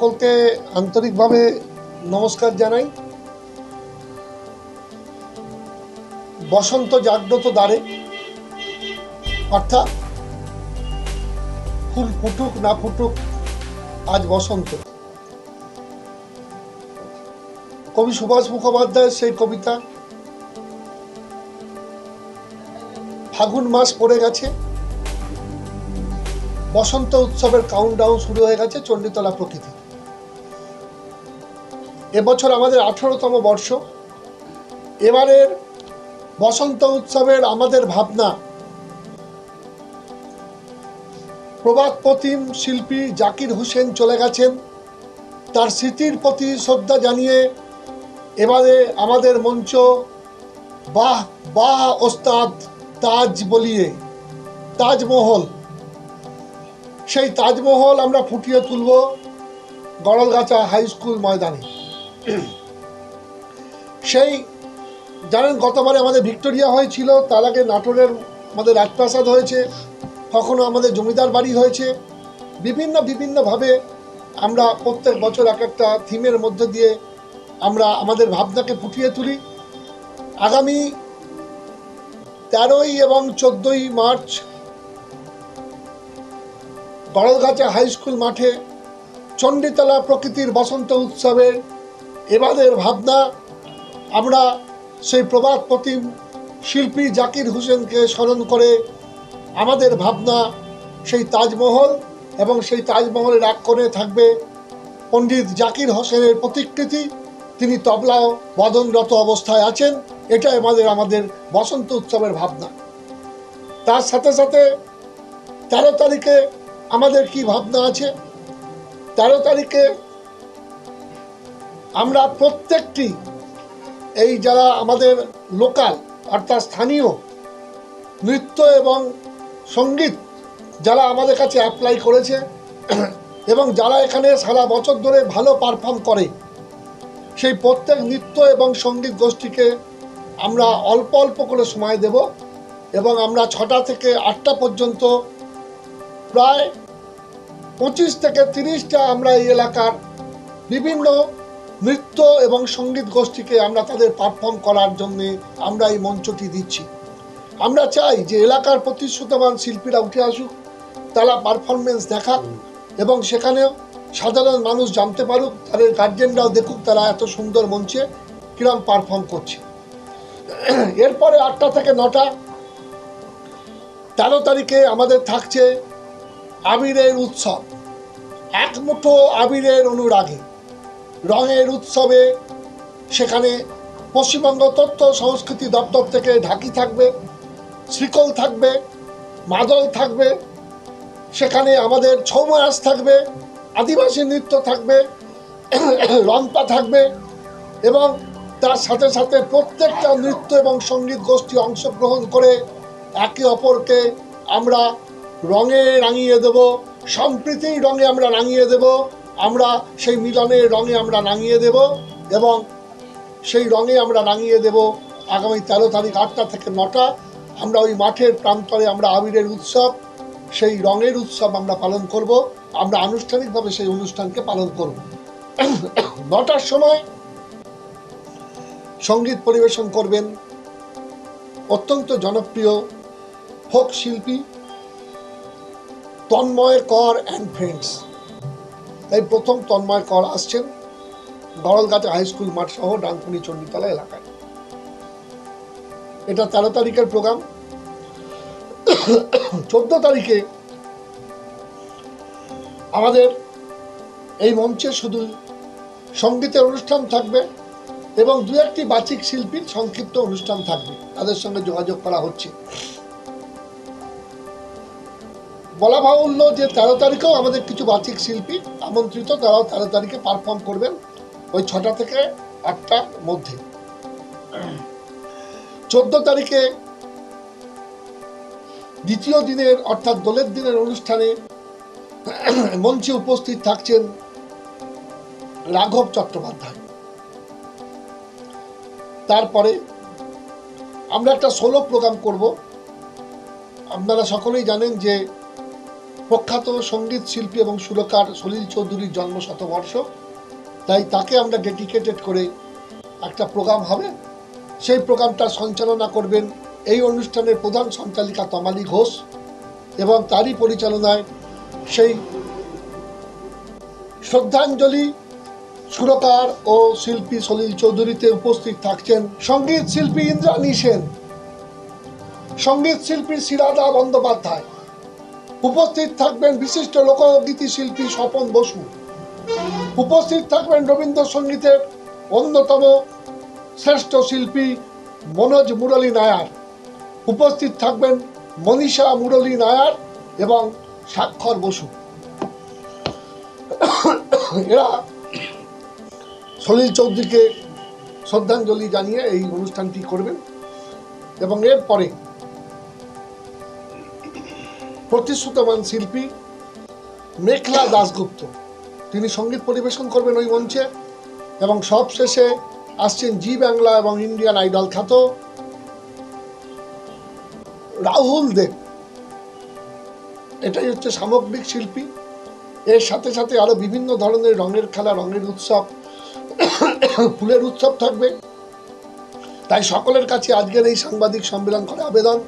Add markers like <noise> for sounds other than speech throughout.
সকলকে আন্তরিকভাবে নমস্কার জানাই। বসন্ত জাগ্রত দ্বারে, অর্থাৎ ফুল ফুটুক না ফুটুক, আজ বসন্ত। কবি সুভাষ মুখোপাধ্যায়ের সেই কবিতা, ফাগুন মাস পড়ে গেছে, বসন্ত উৎসবের কাউন্টডাউন শুরু হয়ে গেছে চণ্ডীতলা প্রকৃতি। এবছর আমাদের আঠারোতম বর্ষ। এবারের বসন্ত উৎসবের আমাদের ভাবনা। প্রবাদ প্রতিম শিল্পী জাকির হোসেন চলে গেছেন। তার স্মৃতির প্রতি শ্রদ্ধা জানিয়ে এবারে আমাদের মঞ্চ, বাহ বাহ ওস্তাদ তাজ বলিয়ে, তাজমহল। সেই তাজমহল আমরা ফুটিয়ে তুলব গড়লগাছা হাই স্কুল ময়দানে। সেই জানেন গতবারে আমাদের ভিক্টোরিয়া হয়েছিল, তার আগে নাটোরের আমাদের রাজপ্রাসাদ হয়েছে, কখনো আমাদের জমিদার বাড়ি হয়েছে। বিভিন্ন বিভিন্নভাবে আমরা প্রত্যেক বছর এক একটা থিমের মধ্যে দিয়ে আমরা আমাদের ভাবনাকে ফুটিয়ে তুলি। আগামী তেরোই এবং চোদ্দোই মার্চ বড়গাছা হাই স্কুল মাঠে চণ্ডীতলা প্রকৃতির বসন্ত উৎসবের এবারের ভাবনা, আমরা সেই প্রবাদ প্রতিম শিল্পী জাকির হোসেনকে স্মরণ করে আমাদের ভাবনা সেই তাজমহল এবং সেই তাজমহলের এক কোণে থাকবে পণ্ডিত জাকির হোসেনের প্রতিকৃতি। তিনি তবলা বদনরত অবস্থায় আছেন এটা আমাদের আমাদের বসন্ত উৎসবের ভাবনা। তার সাথে সাথে তেরো তারিখে আমাদের কি ভাবনা আছে? তেরো তারিখে আমরা প্রত্যেকটি, এই যারা আমাদের লোকাল, অর্থাৎ স্থানীয় নৃত্য এবং সংগীত যারা আমাদের কাছে অ্যাপ্লাই করেছে <clears throat> এবং যারা এখানে সারা বছর ধরে ভালো পারফর্ম করে, সেই প্রত্যেক নৃত্য এবং সংগীত গোষ্ঠীকে আমরা অল্প অল্প করে সময় দেব এবং আমরা ছটা থেকে আটটা পর্যন্ত প্রায় পঁচিশ থেকে তিরিশটা আমরা এই এলাকার বিভিন্ন নৃত্য এবং সংগীত গোষ্ঠীকে আমরা তাদের পারফর্ম করার জন্য আমরা এই মঞ্চটি দিচ্ছি। আমরা চাই যে এলাকার প্রতিশ্রুতবান শিল্পীরা উঠে আসুক, তারা পারফরমেন্স দেখাক এবং সেখানেও সাধারণ মানুষ জানতে পারুক, তাদের গার্জেনরাও দেখুক তারা এত সুন্দর মঞ্চে কিরম পারফর্ম করছে। এরপরে আটটা থেকে নটা, তেরো তারিখে আমাদের থাকছে আবিরের উৎসব। এক মুঠো আবিরের অনুরাগে। রঙের উৎসবে সেখানে পশ্চিমবঙ্গ তথ্য সংস্কৃতি দপ্তর থেকে ঢাকি থাকবে, শ্রীকল থাকবে, মাদল থাকবে, সেখানে আমাদের ছৌমাস থাকবে, আদিবাসী নৃত্য থাকবে <clears throat> রম্পা থাকবে এবং তার সাথে সাথে প্রত্যেকটা নৃত্য এবং সংগীত গোষ্ঠী অংশগ্রহণ করে একে অপরকে আমরা রঙে রাঙিয়ে দেব, সম্প্রীতির রঙে আমরা রাঙিয়ে দেব। আমরা সেই মিলনের রঙে আমরা রাঙিয়ে দেব এবং সেই রঙে আমরা রাঙিয়ে দেব আগামী তেরো তারিখ আটটা থেকে নটা। আমরা ওই মাঠের প্রান্তরে আমরা আবিরের উৎসব, সেই রঙের উৎসব আমরা পালন করব। আমরা আনুষ্ঠানিকভাবে সেই অনুষ্ঠানকে পালন করব। নটার সময় সংগীত পরিবেশন করবেন অত্যন্ত জনপ্রিয় ফোক শিল্পী তন্ময় কর অ্যান্ড ফ্রেন্ডস তাই প্রথম তন্ময় কর আসছেন গড়লগাছা হাই স্কুল মাঠ সহ ডানকুনি চণ্ডীতলা এলাকায়। এটা তেরো তারিখের প্রোগ্রাম। চোদ্দ তারিখে আমাদের এই মঞ্চে শুধু সঙ্গীতের অনুষ্ঠান থাকবে এবং দু একটি বাচিক শিল্পীর সংক্ষিপ্ত অনুষ্ঠান থাকবে। তাদের সঙ্গে যোগাযোগ করা হচ্ছে। বলা বাহুল্য যে তেরো তারিখেও আমাদের কিছু বাচিক শিল্পী আমন্ত্রিত তারাও তেরো তারিখে পারফর্ম করবেন ওই ছটা থেকে আটটার মধ্যে। চোদ্দ তারিখে দ্বিতীয় দিনের অর্থাৎ দোলের দিনের অনুষ্ঠানে মঞ্চে উপস্থিত থাকছেন রাঘব চট্টোপাধ্যায়। তারপরে আমরা একটা সোলো প্রোগ্রাম করব। আপনারা সকলেই জানেন যে প্রখ্যাত সংগীত শিল্পী এবং সুরকার সলিল চৌধুরীর জন্ম শতবর্ষ তাই তাকে আমরা ডেডিকেটেড করে একটা প্রোগ্রাম হবে। সেই প্রোগ্রামটা সঞ্চালনা করবেন এই অনুষ্ঠানের প্রধান সঞ্চালিকা তমালি ঘোষ এবং তারই পরিচালনায় সেই শ্রদ্ধাঞ্জলি সুরকার ও শিল্পী সলিল চৌধুরীতে উপস্থিত থাকছেন সংগীত শিল্পী ইন্দ্রাণী সেন। সংগীত শিল্পী শিরাদা বন্দ্যোপাধ্যায়। উপস্থিত থাকবেন বিশিষ্ট লোকগীতি শিল্পী স্বপন বসু। উপস্থিত থাকবেন রবীন্দ্রসঙ্গীতের অন্যতম শ্রেষ্ঠ শিল্পী মনোজ মুরলী নায়ার। উপস্থিত থাকবেন মনীষা মুরলী নায়ার এবং স্বাক্ষর বসু। এরা সলিল চৌধুরীকে শ্রদ্ধাঞ্জলি জানিয়ে এই অনুষ্ঠানটি করবেন এবং এরপরে প্রতিশ্রুতমান শিল্পী মেঘলা দাশগুপ্ত। তিনি সংগীত পরিবেশন করবেন ওই মঞ্চে এবং সবশেষে আসছেন জি বাংলা এবং ইন্ডিয়ান আইডল খ্যাত রাহুল দেব। এটাই হচ্ছে সামগ্রিক শিল্পী। এর সাথে সাথে আরও বিভিন্ন ধরনের রঙের খেলা, রঙের উৎসব, ফুলের উৎসব থাকবে। তাই সকলের কাছে আজকের এই সাংবাদিক সম্মেলন করে আবেদন।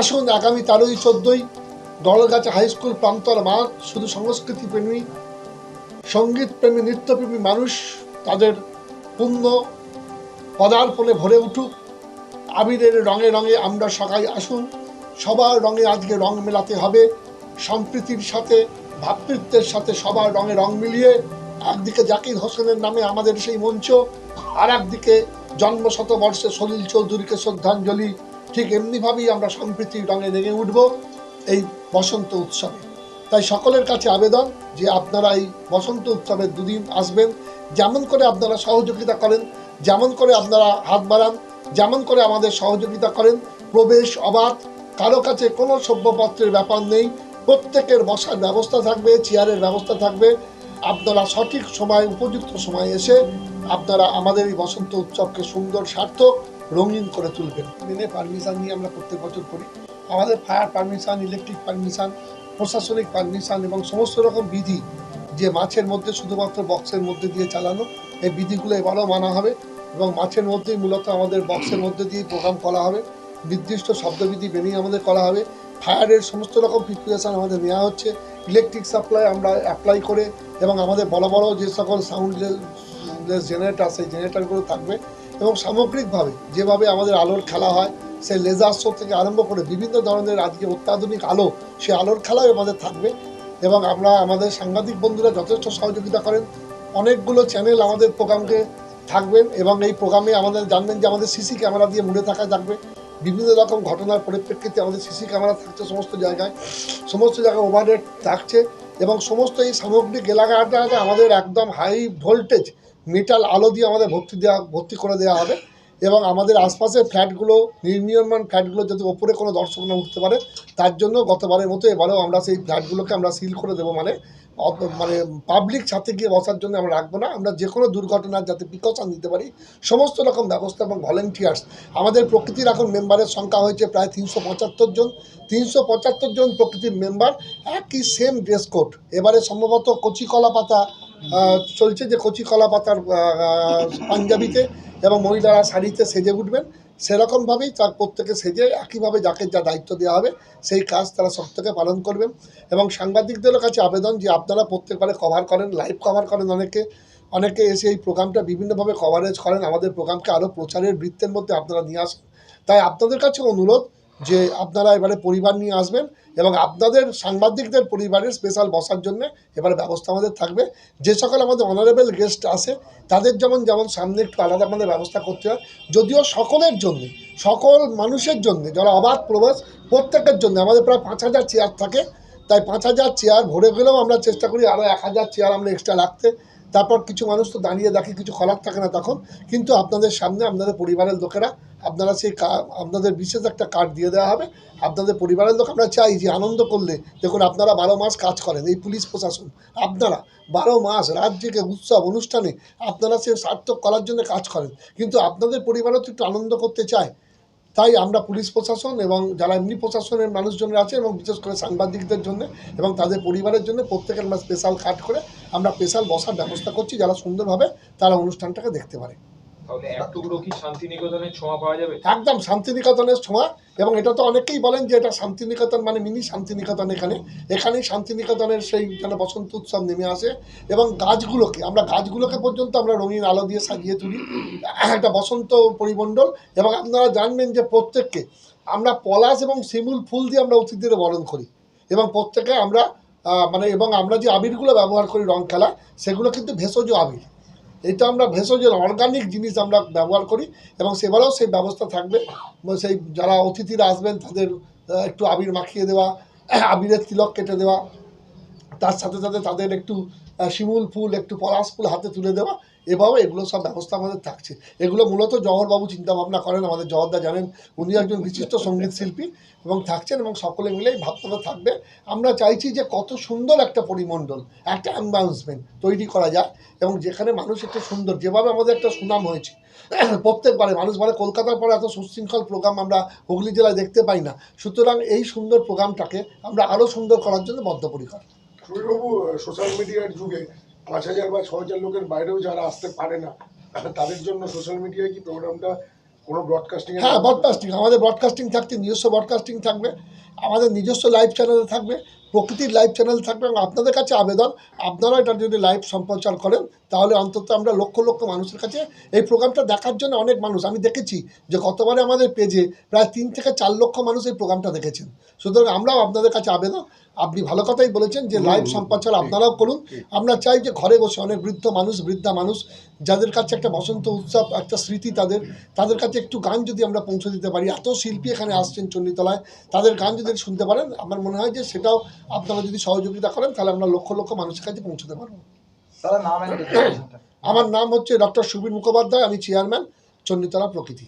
আসুন আগামী তেরোই চোদ্দই দলগাছা হাই স্কুল প্রান্তর মাঠ শুধু সংস্কৃতি প্রেমী, সংগীত প্রেমী নৃত্যপ্রেমী মানুষ তাদের পূর্ণ পদার্পণে ভরে উঠুক। আবিরের রঙে রঙে আমরা সবাই আসুন। সবার রঙে আজকে রং মেলাতে হবে। সম্প্রীতির সাথে, ভাতৃত্বের সাথে সবার রঙে রং মিলিয়ে একদিকে জাকির হোসেনের নামে আমাদের সেই মঞ্চ, আর একদিকে জন্ম শতবর্ষে সলিল চৌধুরীকে শ্রদ্ধাঞ্জলি। ঠিক এমনিভাবেই আমরা সম্প্রীতির রঙে রেগে উঠব। এই বসন্ত উৎসবে। তাই সকলের কাছে আবেদন যে আপনারা এই বসন্ত উৎসবের দুদিন আসবেন, যেমন করে আপনারা সহযোগিতা করেন, যেমন করে আপনারা হাত বাড়ান, যেমন করে আমাদের সহযোগিতা করেন, প্রবেশ, অবাধ, কারও কাছে কোনো সভ্যপত্রের ব্যাপার নেই, প্রত্যেকের বসার ব্যবস্থা থাকবে, চেয়ারের ব্যবস্থা থাকবে। আপনারা সঠিক সময়, উপযুক্ত সময় এসে আপনারা আমাদের এই বসন্ত উৎসবকে সুন্দর, সার্থক, রঙিন করে তুলবেন। দিনে পারমিশন নিয়ে আমরা প্রত্যেক বছর করি। আমাদের ফায়ার পারমিশন ইলেকট্রিক পারমিশন প্রশাসনিক পারমিশন এবং সমস্ত রকম বিধি যে মাছের মধ্যে শুধুমাত্র বক্সের মধ্যে দিয়ে চালানো, এই বিধিগুলো এবারও মানা হবে এবং মাছের মধ্যেই মূলত আমাদের বক্সের মধ্যে দিয়ে প্রোগ্রাম করা হবে। নির্দিষ্ট শব্দবিধি মেনেই আমাদের করা হবে। ফায়ারের সমস্ত রকম প্রিপারেশন আমাদের নেওয়া হচ্ছে। ইলেকট্রিক সাপ্লাই আমরা অ্যাপ্লাই করে এবং আমাদের বড় বড় যে সকল সাউন্ড জেনারেটার সেই জেনারেটারগুলো থাকবে এবং সামগ্রিকভাবে যেভাবে আমাদের আলোর খেলা হয় সেই লেজার শো থেকে আরম্ভ করে বিভিন্ন ধরনের আজকে অত্যাধুনিক আলো সে আলোর খেলাও আমাদের থাকবে এবং আমরা আমাদের সাংবাদিক বন্ধুরা যথেষ্ট সহযোগিতা করেন। অনেকগুলো চ্যানেল আমাদের প্রোগ্রামকে থাকবেন এবং এই প্রোগ্রামে আমাদের জানবেন যে আমাদের সিসি ক্যামেরা দিয়ে মুড়ে থাকা থাকবে। বিভিন্ন রকম ঘটনার পরিপ্রেক্ষিতে আমাদের সিসি ক্যামেরা থাকছে সমস্ত জায়গায়। সমস্ত জায়গায় ওভারহেড থাকছে এবং সমস্ত এই সামগ্রিক এলাকাটাতে আমাদের একদম হাই ভোল্টেজ মেটাল আলো দিয়ে আমাদের ভর্তি দেওয়া, ভর্তি করে দেওয়া হবে। এবং আমাদের আশপাশের ফ্ল্যাটগুলো, নির্মীয়মান ফ্ল্যাটগুলো যাতে ওপরে কোনো দর্শক না উঠতে পারে, তার জন্য গতবারের মতো এবারেও আমরা সেই ফ্ল্যাটগুলোকে আমরা সিল করে দেবো। মানে মানে পাবলিক ছাতে গিয়ে বসার জন্য আমরা রাখব না। আমরা যে কোনো দুর্ঘটনার যাতে প্রিকশন নিতে পারি, সমস্ত রকম ব্যবস্থা এবং ভলেন্টিয়ার্স আমাদের প্রকৃতির এখন মেম্বারের সংখ্যা হয়েছে প্রায় তিনশো পঁচাত্তর জন। তিনশো পঁচাত্তর জন প্রকৃতির মেম্বার একই সেম ড্রেস কোড এবারে সম্ভবত কচি কলা পাতা চলছে যে কচি কলা পাতার পাঞ্জাবিতে। এবং মহিলারা শাড়িতে সেজে উঠবেন, সেরকমভাবেই তার প্রত্যেকে সেজে, একইভাবে যাকে যা দায়িত্ব দেওয়া হবে, সেই কাজ তারা সব থেকে পালন করবেন। এবং সাংবাদিকদের কাছে আবেদন যে আপনারা প্রত্যেকবারে কভার করেন লাইভ কভার করেন অনেকে। অনেকে এসে এই প্রোগ্রামটা বিভিন্নভাবে কভারেজ করেন, আমাদের প্রোগ্রামকে আরও প্রচারের বৃত্তের মধ্যে আপনারা নিয়ে আসেন। তাই আপনাদের কাছে অনুরোধ যে আপনারা এবারে পরিবার নিয়ে আসবেন এবং আপনাদের সাংবাদিকদের পরিবারের স্পেশাল বসার জন্য এবারে ব্যবস্থা আমাদের থাকবে। যে সকল আমাদের অনারেবল গেস্ট আসে তাদের যেমন যেমন সামনে একটু আলাদা আমাদের ব্যবস্থা করতে হয়, যদিও সকলের জন্য, সকল মানুষের জন্য, যারা অবাধ প্রবাস, প্রত্যেকের জন্য, আমাদের প্রায় পাঁচ হাজার চেয়ার থাকে, তাই পাঁচ হাজার চেয়ার ভরে গেলেও আমরা চেষ্টা করি আরও এক হাজার চেয়ার আমরা এক্সট্রা রাখতে। তারপর কিছু মানুষ তো দাঁড়িয়ে দেখে কিছু খোলার থাকে না তখন। কিন্তু আপনাদের সামনে আপনাদের পরিবারের লোকেরা, আপনারা সেই আপনাদের বিশেষ একটা কার্ড দিয়ে দেওয়া হবে। আপনাদের পরিবারের লোক আমরা চাই যে আনন্দ করলে। দেখুন, আপনারা বারো মাস কাজ করেন, এই পুলিশ প্রশাসন। আপনারা বারো মাস রাজ্যকে উৎসব অনুষ্ঠানে আপনারা সে সার্থক করার জন্য কাজ করেন। কিন্তু আপনাদের পরিবারও তো একটু আনন্দ করতে চায়। তাই আমরা পুলিশ প্রশাসন এবং যারা এমনি প্রশাসনের মানুষজনের আছে এবং বিশেষ করে সাংবাদিকদের জন্য এবং তাদের পরিবারের জন্য প্রত্যেকের স্পেশাল কাট করে আমরা স্পেশাল বসার ব্যবস্থা করছি যারা সুন্দরভাবে তারা অনুষ্ঠানটাকে দেখতে পারে। একদম শান্তিনিকেতনের ছোঁয়া এবং এটা তো অনেকেই বলেন যে এটা শান্তিনিকেতন মানে মিনি শান্তিনিকেতন এখানে। এখানেই শান্তিনিকেতনের সেই যেন বসন্ত উৎসব নেমে আসে এবং গাছগুলোকে, আমরা গাছগুলোকে পর্যন্ত আমরা রঙিন আলো দিয়ে সাজিয়ে তুলি। একটা বসন্ত পরিমণ্ডল এবং আপনারা জানবেন যে প্রত্যেককে আমরা পলাশ এবং শিমুল ফুল দিয়ে আমরা অতিথিদের বরণ করি এবং প্রত্যেকে আমরা মানে এবং আমরা যে আবিরগুলো ব্যবহার করি রং খেলা, সেগুলো কিন্তু ভেষজ আবির। এটা আমরা ভেষজ অর্গানিক জিনিস আমরা ব্যবহার করি এবং সেবারেও সেই ব্যবস্থা থাকবে। সেই যারা অতিথিরা আসবেন তাদের একটু আবির মাখিয়ে দেওয়া আবিরের তিলক কেটে দেওয়া, তার সাথে সাথে তাদের একটু শিমুল ফুল, একটু পলাশ ফুল হাতে তুলে দেওয়া, এভাবে এগুলো সব ব্যবস্থা আমাদের থাকছে। এগুলো মূলত জহরবাবু চিন্তা ভাবনা করেন, আমাদের জওহরদা জানেন, উনি একজন বিশিষ্ট সংগীত শিল্পী এবং থাকছেন এবং সকলে মিলেই ভাবতে থাকবে। আমরা চাইছি যে কত সুন্দর একটা পরিমণ্ডল, একটা অ্যাম্বাউন্সমেন্ট তৈরি করা যায় এবং যেখানে মানুষ একটু সুন্দর, যেভাবে আমাদের একটা সুনাম হয়েছে, প্রত্যেকবারে মানুষ বলে, কলকাতার পরে এত সুশৃঙ্খল প্রোগ্রাম আমরা হুগলি জেলায় দেখতে পাই না। সুতরাং এই সুন্দর প্রোগ্রামটাকে আমরা আরও সুন্দর করার জন্য বদ্ধপরিকর। সুবিবাবু সোশ্যাল মিডিয়ার যুগে। পাঁচ হাজার বা ছ হাজার লোকের বাইরেও যারা আসতে পারে না তাদের জন্য সোশ্যাল মিডিয়ায় কি প্রোগ্রামটা কোনো ব্রডকাস্টিং হ্যাঁ ব্রডকাস্টিং আমাদের ব্রডকাস্টিং থাকছে নিজস্ব ব্রডকাস্টিং থাকবে আমাদের নিজস্ব লাইভ চ্যানেল থাকবে প্রকৃতির লাইভ চ্যানেল থাকবে এবং আপনাদের কাছে আবেদন আপনারা এটা যদি লাইভ সম্প্রচার করেন তাহলে অন্তত আমরা লক্ষ লক্ষ মানুষের কাছে এই প্রোগ্রামটা দেখার জন্য অনেক মানুষ আমি দেখেছি যে গতবারে আমাদের পেজে প্রায় তিন থেকে চার লক্ষ মানুষ এই প্রোগ্রামটা দেখেছেন। সুতরাং আমরাও আপনাদের কাছে আবেদন আপনি ভালো কথাই বলেছেন যে লাইভ সম্প্রচার আপনারাও করুন। আমরা চাই যে ঘরে বসে অনেক বৃদ্ধ মানুষ বৃদ্ধা মানুষ যাদের কাছে একটা বসন্ত উৎসব একটা স্মৃতি তাদের তাদের কাছে একটু গান যদি আমরা পৌঁছে দিতে পারি। এত শিল্পী এখানে আসছেন চণ্ডীতলায় তাদের গান যদি শুনতে পারেন আমার মনে হয় যে সেটাও আপনারা যদি সহযোগিতা করেন তাহলে আমরা লক্ষ লক্ষ মানুষের কাছে পৌঁছতে পারব। <coughs> আমার নাম হচ্ছে ডক্টর সুবীর মুখোপাধ্যায় আমি চেয়ারম্যান চণ্ডীতলা প্রকৃতি।